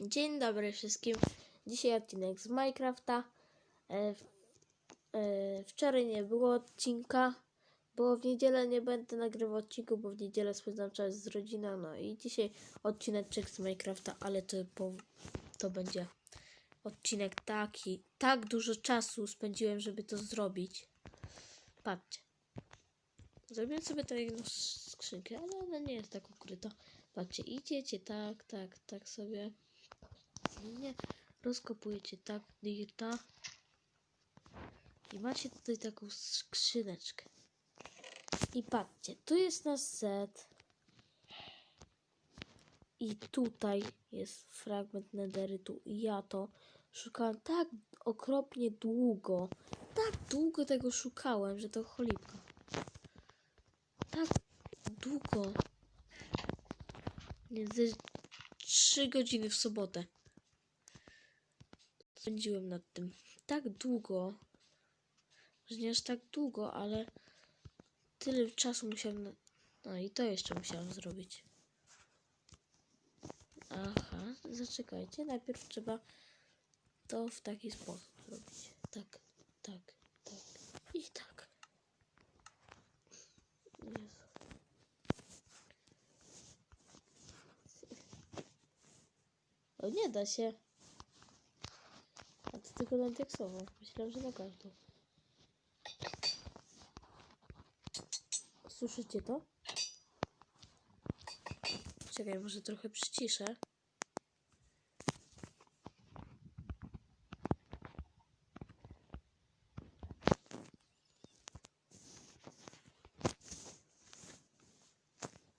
Dzień dobry wszystkim. Dzisiaj odcinek z Minecrafta. E, e, wczoraj nie było odcinka, bo w niedzielę nie będę nagrywał odcinku, bo w niedzielę spędzam czas z rodziną. No i dzisiaj odcineczek z Minecrafta, ale to, po, to będzie odcinek taki. Tak dużo czasu spędziłem, żeby to zrobić. Patrzcie. Zrobiłem sobie tę jedną skrzynkę, ale ona nie jest tak ukryta. Patrzcie, idziecie tak, tak, tak sobie. Nie, rozkopujecie tak dirta. I macie tutaj taką skrzyneczkę. I patrzcie, tu jest nasz set. I tutaj jest fragment nederytu. I ja to szukałem tak okropnie długo. Tak długo tego szukałem, że to cholipka. Tak długo. Nie, ze 3 godziny w sobotę. Spędziłem nad tym tak długo, że nie aż tak długo, ale tyle czasu musiałem. No i to jeszcze musiałem zrobić. Aha, zaczekajcie. Najpierw trzeba to w taki sposób zrobić. Tak, tak, tak i tak. Jezu. O, nie da się. Tylko na diaksową. Myślałem, że na każdą. Słyszycie to? Czekaj, może trochę przyciszę.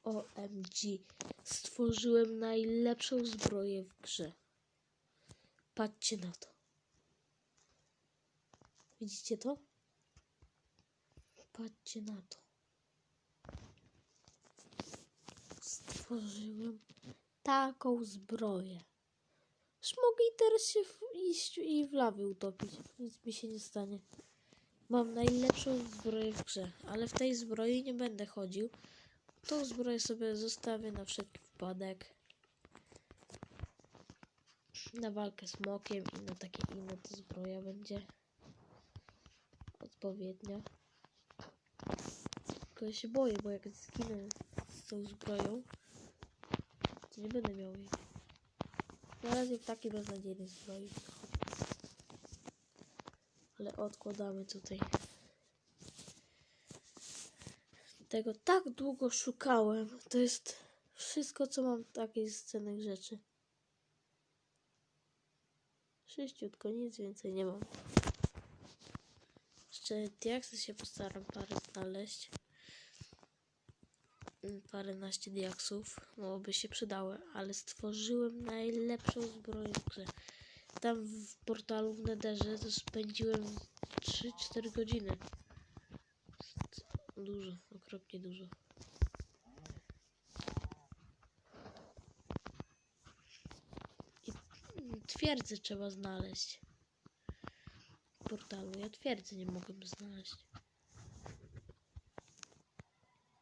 OMG. Stworzyłem najlepszą zbroję w grze. Patrzcie na to. Widzicie to? Patrzcie na to. Stworzyłem taką zbroję. Już mogę teraz się w, iść i w lawie utopić. Nic mi się nie stanie. Mam najlepszą zbroję w grze, ale w tej zbroi nie będę chodził. Tą zbroję sobie zostawię na wszelki wypadek. Na walkę z mokiem i na takie inne to zbroja będzie odpowiednia. Tylko ja się boję, bo jak zginę z tą zbroją, to nie będę miał jej. Na razie w takiej beznadziejnej zbroi. Ale odkładamy tutaj. Tego tak długo szukałem. To jest wszystko, co mam takiej z rzeczy. Sześciutko, nic więcej nie mam. Jeszcze diaksy się postaram parę znaleźć. Mm, Paręnaście diaksów, no by się przydały, ale stworzyłem najlepszą zbroję w grze. Tam w portalu w Nederze to spędziłem 3-4 godziny. Dużo, okropnie dużo. I twierdzę trzeba znaleźć. Portalu. Ja twierdzy nie mogłem znaleźć.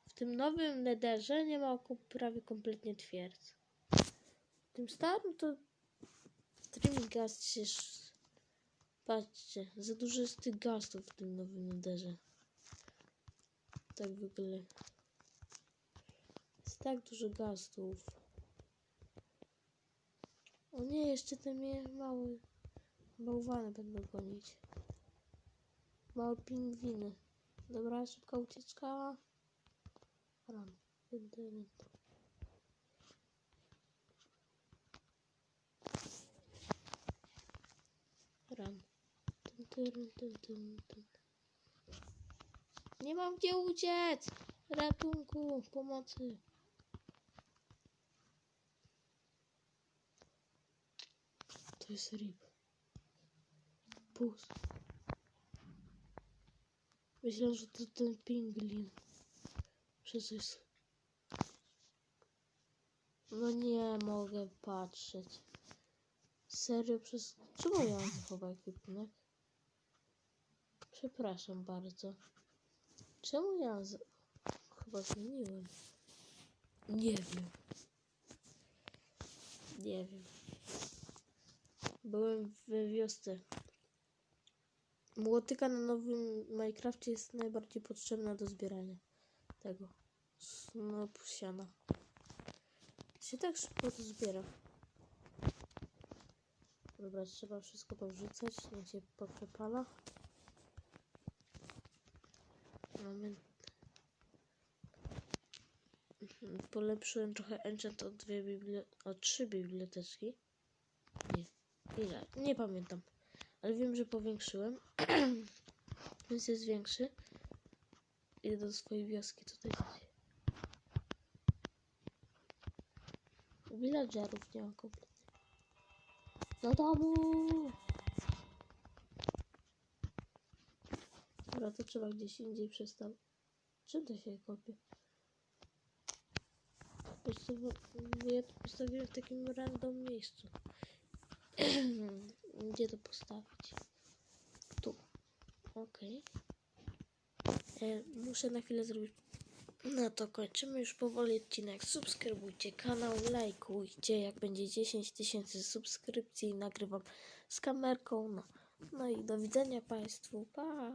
W tym nowym nederze nie ma prawie kompletnie twierdz. W tym starym to streaming gast się... Patrzcie, za dużo jest tych gastów w tym nowym nederze. Tak w ogóle. Jest tak dużo gastów. O nie, jeszcze te mnie małe bałwany będą gonić. Małe pingwiny. Dobra, szybka ucieczka. Ram. Ram. Nie mam gdzie uciec! Ratunku, pomocy. To jest rib. Pus. Myślę, że to ten pinglin. Przez jest. No nie mogę patrzeć. Serio przez... Czemu ja mam zachował ekwipunek? Przepraszam bardzo. Czemu ja z... chyba zmieniłem? Nie wiem. Nie wiem. Byłem w wiosce. Młotyka na nowym Minecrafcie jest najbardziej potrzebna do zbierania tego snopu siana. Się tak szybko to zbiera. Dobra, trzeba wszystko powrzucać, niech się poprzepala. Mamy... Mhm, Polepszyłem trochę enchant o dwie bibli... o trzy biblioteczki. Nie, ile? Nie pamiętam. Ale wiem, że powiększyłem. Więc jest większy. Idę do swojej wioski tutaj. Villagerów nie ma kompletnie. Do domu! Dobra, to trzeba gdzieś indziej przestawić. Czym to się kopie? Postawi- Ja to postawiłem w takim random miejscu. Gdzie to postawić? Tu. Okej. E, Muszę na chwilę zrobić. No to kończymy już powoli odcinek. Subskrybujcie kanał, lajkujcie. Jak będzie 10 tysięcy subskrypcji, nagrywam z kamerką. No. no i do widzenia Państwu. Pa!